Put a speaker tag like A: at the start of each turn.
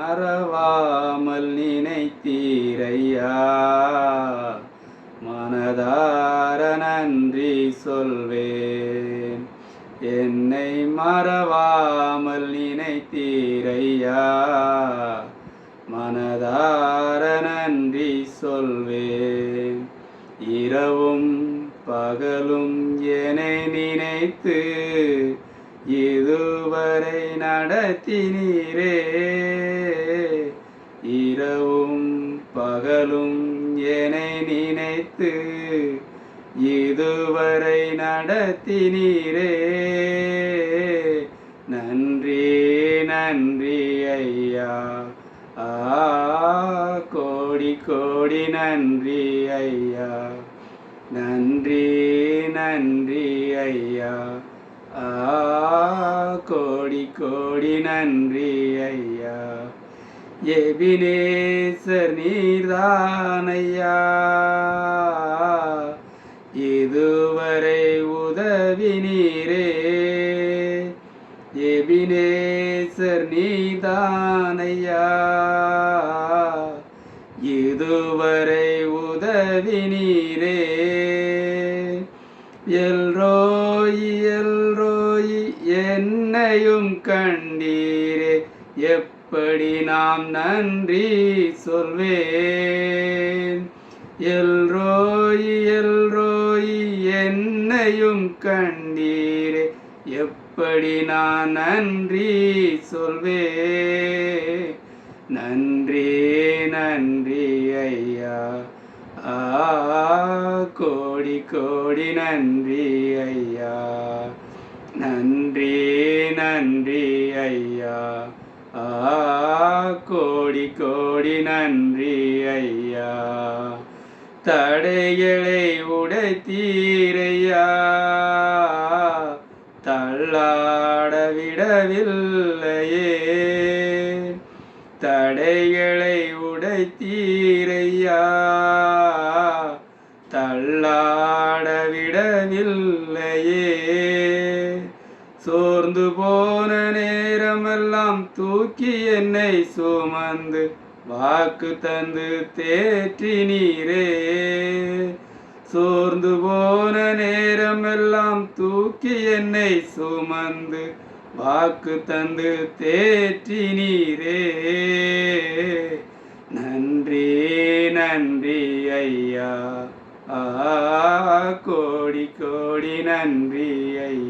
A: மறவாமல் நினைத்தீரையா? மனதார நன்றி சொல்வேன். என்னை மறவாமல் நினைத்தீரையா? மனதார நன்றி சொல்வேன். இரவும் பகலும் என்னை நினைத்து இதுவரை நடத்தினீரே. இரவும் பகலும் என்னை நினைத்து இதுவரை நடத்தினீரே. நன்றி நன்றி ஐயா. ஆ கோடி கோடி நன்றி ஐயா. நன்றி நன்றி ஐயா. ஆ கோடி கோடி நன்றி ஐயா. எபினேசர் நீர்தானையா? இதுவரை உதவி நீரே. எபினேசர் நீதானையா இதுவரை உதவி நீரே. எல்ரோயி எல்ரோயி என்னையும் கண்டீரே. எப் எப்படி நாம் நன்றி சொல்வேன். எல்ரோயி எல்ரோயி என்னையும் கண்டீரே. எப்படி நான் நன்றி சொல்வே நன்றி நன்றி ஐயா. ஆ கோடி கோடி நன்றி ஐயா. நன்றி நன்றி ஐயா. கோடி கோடி நன்றி ஐயா. தடைகளை உடைத்தீரையா. தள்ளாட விடவில்லையே. தடைகளை உடைத்தீரையா. தள்ளாட விடவில்லையே. சோர்ந்து போன நேரமெல்லாம் தூக்கி என்னை சுமந்து வாக்கு தந்து தேற்றி நீரே. சோர்ந்து போன நேரமெல்லாம் தூக்கி என்னை சுமந்து வாக்கு தந்து தேற்றி நீரே. நன்றி நன்றி ஐயா. ஆ கோடி கோடி நன்றி ஐயா.